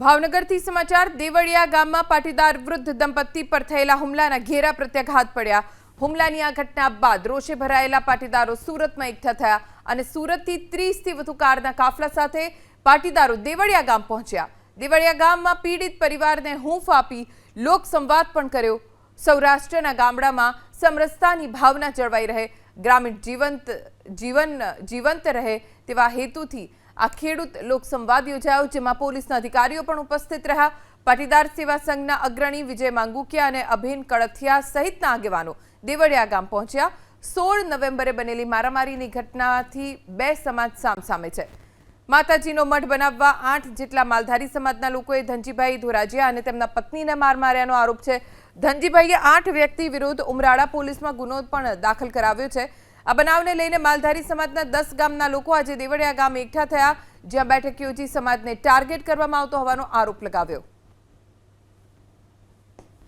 ભાવનગરથી સમાચાર, દેવળિયા ગામમાં પાટીદાર વૃદ્ધ દંપતી પર થયેલા હુમલાના ઘેરા પ્રત્યાઘાત પડ્યા. હુમલાની આ ઘટના બાદ રોષે ભરાયેલા પાટીદારો સુરતમાં એકઠા થયા અને સુરતથી ત્રીસથી વધુ કારના કાફલા સાથે પાટીદારો દેવળિયા ગામ પહોંચ્યા. દેવળિયા ગામમાં પીડિત પરિવારને હૂંફ આપી લોક સંવાદ પણ કર્યો. સૌરાષ્ટ્રના ગામડામાં સમરસતાની ભાવના જળવાઈ રહે, ગ્રામીણ જીવંત, જીવન, જીવંત રહે તેવા હેતુથી આ ખેડૂત લોકસંવાદ યોજાયો, જેમાં પોલીસના અધિકારીઓ પણ ઉપસ્થિત રહ્યા. પાટીદાર સેવા સંઘના અગ્રણી વિજય માંગુકિયા અને અભિન કળથિયા સહિતના આગેવાનો દેવળિયા ગામ પહોંચ્યા. સોળ નવેમ્બરે બનેલી મારામારીની ઘટનાથી બે સમાજ સામસામે છે. માતાજીનો મઠ બનાવવા આઠ જેટલા માલધારી સમાજના લોકોએ ધનજીભાઈ ધોરાજીયા અને તેમના પત્નીને માર માર્યાનો આરોપ છે. ધનજીભાઈએ આઠ વ્યક્તિ વિરુદ્ધ ઉમરાળા પોલીસમાં ગુનો પણ દાખલ કરાવ્યો છે. આ બનાવને લઈને માલધારી સમાજના દસ ગામના લોકો આજે દેવળિયા ગામ એકઠા થયા. જ્યાં બેઠક યોજી સમાજને ટાર્ગેટ કરવામાં આવતો હોવાનો આરોપ લગાવ્યો.